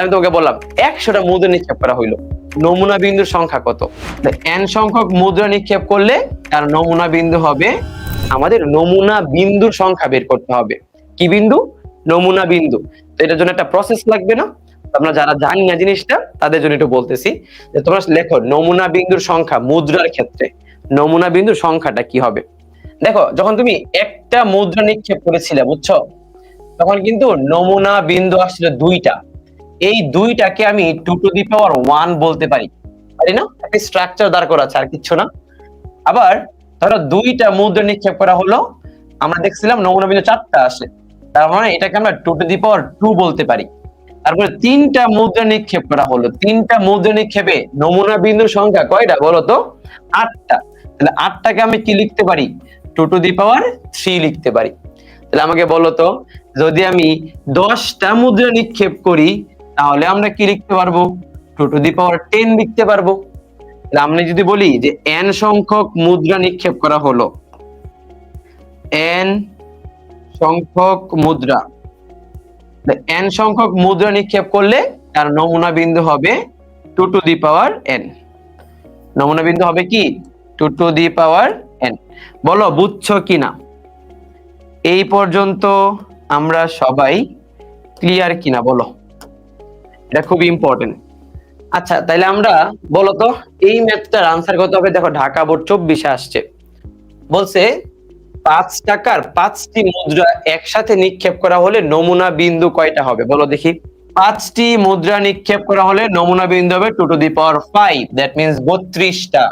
আমি তোমাকে বললাম, একশোটা মুদ্রা নিক্ষেপ করা হইল। নমুনা বিন্দুর সংখ্যা কত? এন সংখ্যক মুদ্রা নিক্ষেপ করলে তার নমুনা বিন্দু হবে, আমাদের নমুনা বিন্দুর সংখ্যা বের করতে হবে। কি বিন্দু? নমুনা বিন্দু। তো এটার জন্য একটা প্রসেস লাগবে না? আমরা যারা জানি না জিনিসটা, তাদের জন্য একটু বলতেছি যে তোমরা লেখো, নমুনা বিন্দুর সংখ্যা মুদ্রার ক্ষেত্রে। নমুনা বিন্দুর সংখ্যাটা কি হবে? দেখো, যখন তুমি একটা মুদ্রা নিক্ষেপ করেছিলে, বুঝছ? তখন কিন্তু নমুনা বিন্দু আসছিল দুইটা। এই দুইটাকে আমি two to the power one বলতে পারি। পারি না? একটা স্ট্রাকচার দাঁড় করা আছে আর কিচ্ছু না। আবার ধরো দুইটা মুদ্রা নিক্ষেপ করা হলো, আমরা দেখছিলাম নমুনা বিন্দু চারটা আসে। তার মানে এটাকে আমরা two to the power two বলতে পারি। তারপরে তিনটা মুদ্রা নিক্ষেপ করা হলো। তিনটা মুদ্রা নিক্ষেপে নমুনা বিন্দুর সংখ্যা কয়টা বলো তো? আটটা। তাহলে আটটাকে আমি কি লিখতে পারি? Two to the power three লিখতে পারি। তাহলে আমাকে বলো তো, যদি আমি দশটা মুদ্রা নিক্ষেপ করি তাহলে আমরা কি লিখতে পারব? Two to the power ten লিখতে পারব। আমরা যদি বলি যে এন সংখ্যক মুদ্রা নিক্ষেপ করা হলো। এন সংখ্যক মুদ্রা। এন সংখ্যক মুদ্রা নিক্ষেপ করলে তার নমুনা বিন্দু হবে two to the power N নমুনা বিন্দু হবে কি? Two to the power N বলো, বুঝছ কিনা? এই পর্যন্ত আমরা সবাই ক্লিয়ার কিনা, বলো। এটা খুব ইম্পর্টেন্ট আচ্ছা তাহলে আমরা বলতো, এই ম্যাথটার আনসার কত হবে? দেখো, ঢাকা বোর্ড চব্বিশে আসছে। বলছে, পাঁচ টাকার পাঁচটি মুদ্রা একসাথে নিক্ষেপ করা হলে নমুনা বিন্দু কয়টা হবে? বলো দেখি। পাঁচটি মুদ্রা নিক্ষেপ করা হলে নমুনা বিন্দু হবে two to the power five that means বত্রিশটা।